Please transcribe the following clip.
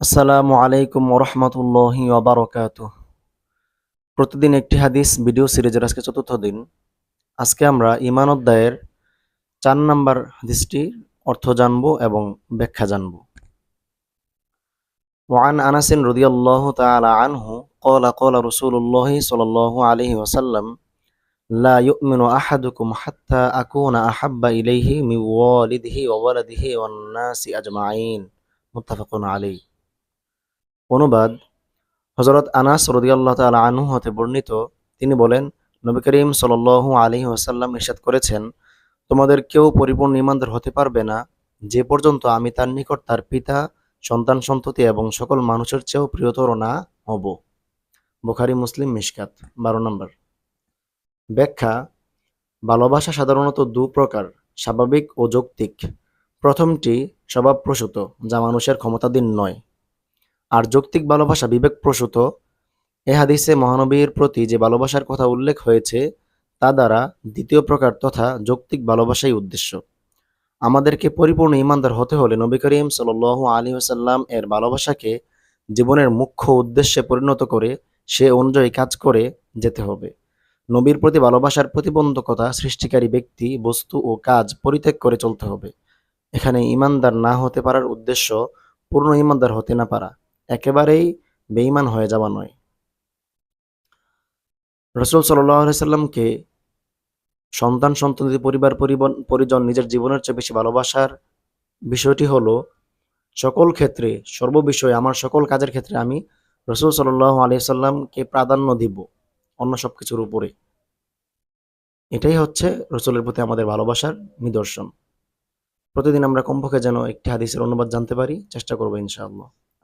আসসালামু আলাইকুম ওরহমতুল্লাহি ওবারকাত প্রতিদিন একটি হাদিস ভিডিও সিরিজের আজকে চতুর্থ দিন আজকে আমরা ইমান অধ্যায়ের চার নাম্বার হাদিসটি অর্থ জানব এবং ব্যাখ্যা জানব وعن أنس رضي الله تعالى عنه قال قال رسول الله صلى الله عليه وسلم لا يؤمن أحدكم حتى أكون أحب إليه من والده وولده والناس أجمعين متفق عليه অনুবাদ হজরত আনাস রদিয়াল্লাহ তালা আনহু হতে বর্ণিত। তিনি বলেন, নবী করিম সাল্লু আলী ওসাল্লাম ইরশাদ করেছেন, তোমাদের কেউ পরিপূর্ণ ইমানদার হতে পারবে না। যে পর্যন্ত আমি তার নিকট তার পিতা, সন্তান সন্ততি এবং সকল মানুষের চেয়েও প্রিয়তর না হব। বুখারি, মুসলিম, মিশকাত, বারো নম্বর। ব্যাখ্যা, ভালোবাসা সাধারণত দু প্রকার, স্বাভাবিক ও যৌক্তিক। প্রথমটি স্বভাবপ্রসূত, যা মানুষের ক্ষমতাধীন নয়। আর যৌক্তিক ভালোবাসা বিবেকপ্রসূত, এ হাদিসে মহানবীর প্রতি যে ভালোবাসার কথা উল্লেখ হয়েছে, তা দ্বারা দ্বিতীয় প্রকার তথা যৌক্তিক ভালোবাসাই উদ্দেশ্য। আমাদেরকে পরিপূর্ণ ইমানদার হতে হলে নবী করিম সাল আলী আসাল্লাম এর ভালোবাসাকে জীবনের মুখ্য উদ্দেশ্যে পরিণত করে সে অনুযায়ী কাজ করে যেতে হবে। নবীর প্রতি ভালোবাসার প্রতিবন্ধকতা সৃষ্টিকারী ব্যক্তি, বস্তু ও কাজ পরিত্যাগ করে চলতে হবে। এখানে ইমানদার না হতে পারার উদ্দেশ্য পূর্ণ ইমানদার হতে না পারা। একেবারেই বেঈমান হয়ে যাওয়া নয়। রসুল সাল্লামকে সন্তান সন্ততি পরিবার পরিজন নিজের জীবনের চেয়ে বেশি ভালোবাসার বিষয়টি হলো, সকল ক্ষেত্রে, সর্ববিষয়ে আমার সকল কাজের ক্ষেত্রে আমি রসুল সাল্লাহ আলি সাল্লামকে প্রাধান্য দিব অন্য সব কিছুর উপরে। এটাই হচ্ছে রসুলের প্রতি আমাদের ভালোবাসার নিদর্শন। প্রতিদিন আমরা কমপক্ষে যেন একটি হাদিসের অনুবাদ জানতে পারি, চেষ্টা করব ইনশাআল্লাহ।